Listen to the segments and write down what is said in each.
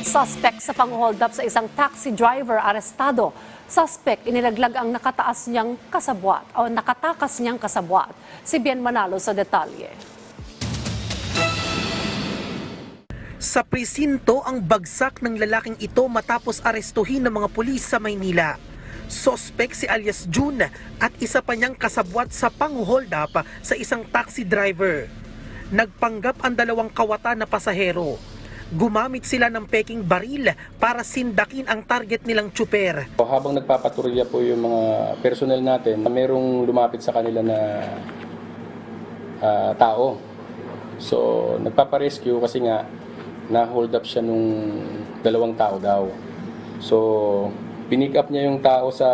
Suspect sa pang-hold up sa isang taxi driver arestado. Suspect inilaglag ang nakataas niyang kasabwat o nakatakas niyang kasabwat. Si Bien Manalo sa detalye. Sa presinto ang bagsak ng lalaking ito matapos arestuhin ng mga pulis sa Maynila. Sospek si alias June at isa pa niyang kasabwat sa pang-hold up sa isang taxi driver. Nagpanggap ang dalawang kawatan na pasahero. Gumamit sila ng peking baril para sindakin ang target nilang tsuper. Habang nagpapatrolya po yung mga personnel natin, merong lumapit sa kanila na ah, tao. So, nagpaparescue kasi nga na-hold up siya nung dalawang tao daw. So, pinick up niya yung tao sa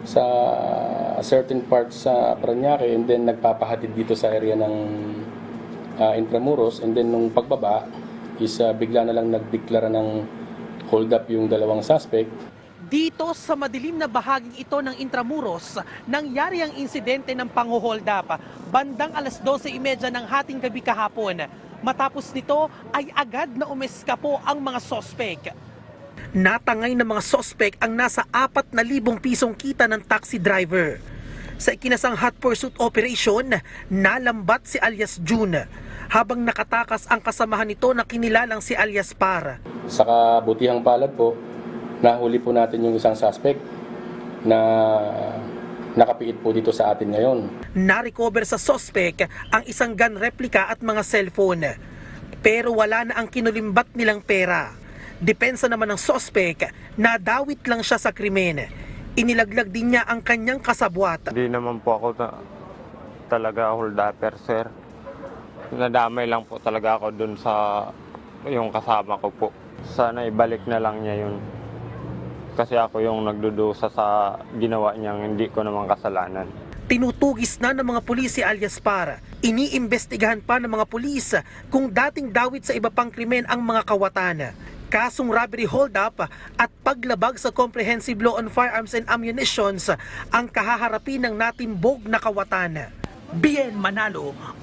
sa certain parts sa Paranaque and then nagpapahatid dito sa area ng ah, Intramuros and then nung pagbaba is ah, bigla na lang nagdeklara ng hold up yung dalawang suspect Dito sa madilim na bahaging ito ng Intramuros, nangyari ang insidente ng pang-hold up bandang alas 12.30 ng hating gabi kahapon. Matapos nito ay agad na umeskapo ang mga sospek. Natangay ng mga sospek ang nasa 4,000 pisong kita ng taxi driver. Sa ikinasang hot pursuit operation, nalambat si alias June habang nakatakas ang kasamahan nito na kinilalang si alias Par. Sa kabutihang palad po, nahuli po natin yung isang suspect na nakapiit po dito sa atin ngayon. Na-recover sa sospek ang isang gun replica at mga cellphone. Pero wala na ang kinulimbat nilang pera. Depensa naman ng sospek, nadawit lang siya sa krimen. Inilaglag din niya ang kanyang kasabwat. Hindi naman po ako ta- talaga holdapper, sir. Nadamay lang po talaga ako dun sa yung kasama ko po. Sana ibalik na lang niya yun. Kasi ako yung nagdudusa sa ginawa niyang hindi ko naman kasalanan. Tinutugis na ng mga pulis si alias Par. Iniimbestigahan pa ng mga pulis kung dating dawit sa iba pang krimen ang mga kawatan. Kasong robbery hold-up at paglabag sa Comprehensive Law on Firearms and Ammunitions ang kahaharapin ng natimbog na kawatan. Bien Manalo